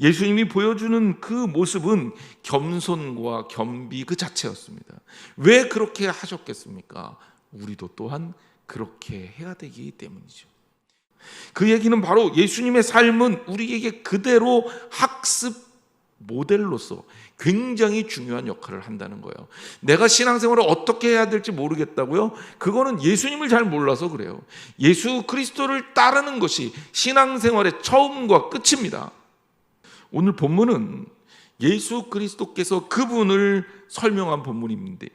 예수님이 보여주는 그 모습은 겸손과 겸비 그 자체였습니다. 왜 그렇게 하셨겠습니까? 우리도 또한 그렇게 해야 되기 때문이죠. 그 얘기는 바로 예수님의 삶은 우리에게 그대로 학습 모델로서 굉장히 중요한 역할을 한다는 거예요. 내가 신앙생활을 어떻게 해야 될지 모르겠다고요? 그거는 예수님을 잘 몰라서 그래요. 예수 그리스도를 따르는 것이 신앙생활의 처음과 끝입니다. 오늘 본문은 예수 그리스도께서 그분을 설명한 본문인데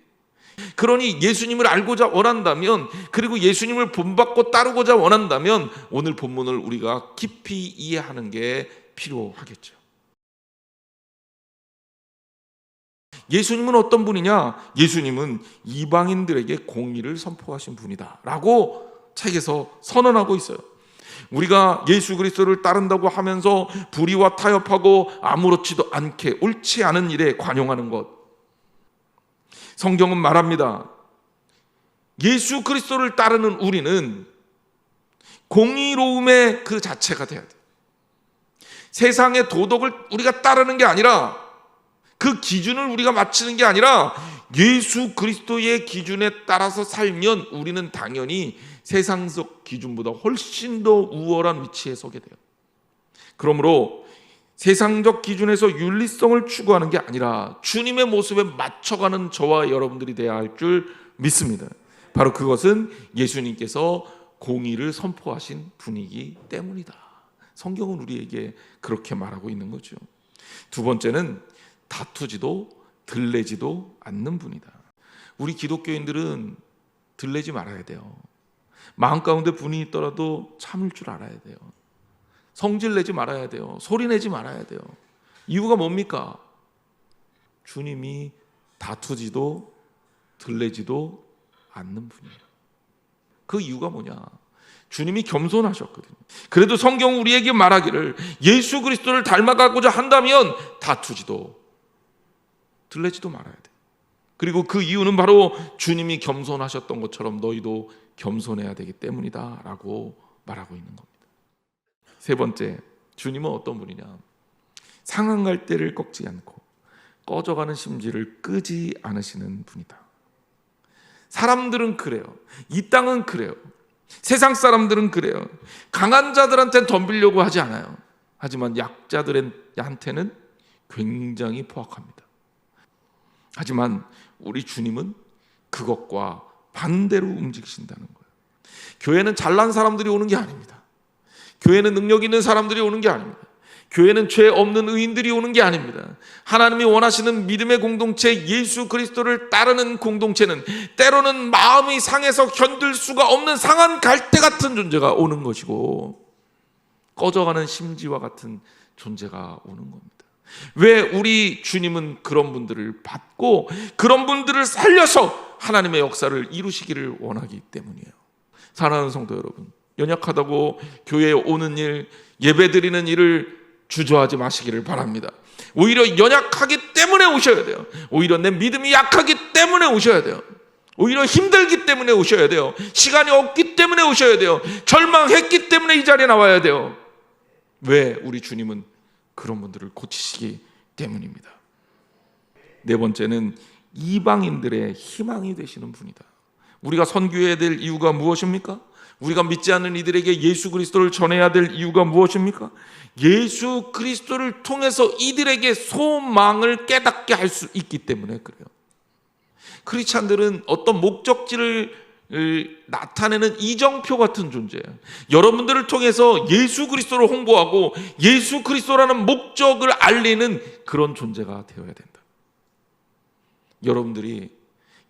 그러니 예수님을 알고자 원한다면 그리고 예수님을 본받고 따르고자 원한다면 오늘 본문을 우리가 깊이 이해하는 게 필요하겠죠. 예수님은 어떤 분이냐? 예수님은 이방인들에게 공의를 선포하신 분이다. 라고 책에서 선언하고 있어요. 우리가 예수 그리스도를 따른다고 하면서 불의와 타협하고 아무렇지도 않게 옳지 않은 일에 관용하는 것. 성경은 말합니다. 예수 그리스도를 따르는 우리는 공의로움의 그 자체가 돼야 돼. 세상의 도덕을 우리가 따르는 게 아니라 그 기준을 우리가 맞추는 게 아니라 예수 그리스도의 기준에 따라서 살면 우리는 당연히 세상적 기준보다 훨씬 더 우월한 위치에 서게 돼요. 그러므로 세상적 기준에서 윤리성을 추구하는 게 아니라 주님의 모습에 맞춰가는 저와 여러분들이 되어야 할 줄 믿습니다. 바로 그것은 예수님께서 공의를 선포하신 분이기 때문이다. 성경은 우리에게 그렇게 말하고 있는 거죠. 두 번째는 다투지도 들레지도 않는 분이다. 우리 기독교인들은 들레지 말아야 돼요. 마음 가운데 분이 있더라도 참을 줄 알아야 돼요. 성질 내지 말아야 돼요. 소리 내지 말아야 돼요. 이유가 뭡니까? 주님이 다투지도 들레지도 않는 분이에요. 그 이유가 뭐냐? 주님이 겸손하셨거든요. 그래도 성경 우리에게 말하기를 예수 그리스도를 닮아가고자 한다면 다투지도 들레지도 말아야 돼. 그리고 그 이유는 바로 주님이 겸손하셨던 것처럼 너희도 겸손해야 되기 때문이다라고 말하고 있는 겁니다. 세 번째, 주님은 어떤 분이냐? 상한 갈대를 꺾지 않고 꺼져가는 심지를 끄지 않으시는 분이다. 사람들은 그래요. 이 땅은 그래요. 세상 사람들은 그래요. 강한 자들한테는 덤비려고 하지 않아요. 하지만 약자들한테는 굉장히 포악합니다. 하지만 우리 주님은 그것과 반대로 움직이신다는 거예요. 교회는 잘난 사람들이 오는 게 아닙니다. 교회는 능력 있는 사람들이 오는 게 아닙니다. 교회는 죄 없는 의인들이 오는 게 아닙니다. 하나님이 원하시는 믿음의 공동체 예수 그리스도를 따르는 공동체는 때로는 마음이 상해서 견딜 수가 없는 상한 갈대 같은 존재가 오는 것이고 꺼져가는 심지와 같은 존재가 오는 겁니다. 왜 우리 주님은 그런 분들을 받고 그런 분들을 살려서 하나님의 역사를 이루시기를 원하기 때문이에요. 사랑하는 성도 여러분, 연약하다고 교회에 오는 일, 예배 드리는 일을 주저하지 마시기를 바랍니다. 오히려 연약하기 때문에 오셔야 돼요. 오히려 내 믿음이 약하기 때문에 오셔야 돼요. 오히려 힘들기 때문에 오셔야 돼요. 시간이 없기 때문에 오셔야 돼요. 절망했기 때문에 이 자리에 나와야 돼요. 왜 우리 주님은 그런 분들을 고치시기 때문입니다. 네 번째는 이방인들의 희망이 되시는 분이다. 우리가 선교해야 될 이유가 무엇입니까? 우리가 믿지 않는 이들에게 예수 그리스도를 전해야 될 이유가 무엇입니까? 예수 그리스도를 통해서 이들에게 소망을 깨닫게 할 수 있기 때문에 그래요. 크리스찬들은 어떤 목적지를 나타내는 이정표 같은 존재예요. 여러분들을 통해서 예수 그리스도를 홍보하고 예수 그리스도라는 목적을 알리는 그런 존재가 되어야 된다. 여러분들이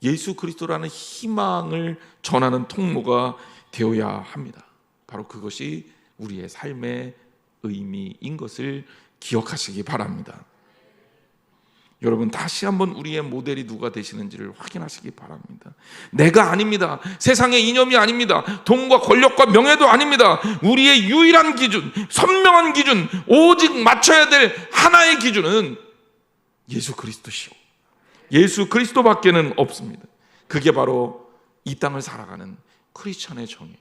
예수 그리스도라는 희망을 전하는 통로가 되어야 합니다. 바로 그것이 우리의 삶의 의미인 것을 기억하시기 바랍니다. 여러분 다시 한번 우리의 모델이 누가 되시는지를 확인하시기 바랍니다. 내가 아닙니다. 세상의 이념이 아닙니다. 돈과 권력과 명예도 아닙니다. 우리의 유일한 기준, 선명한 기준, 오직 맞춰야 될 하나의 기준은 예수 그리스도시고 예수 그리스도밖에는 없습니다. 그게 바로 이 땅을 살아가는 크리스천의 정이에요.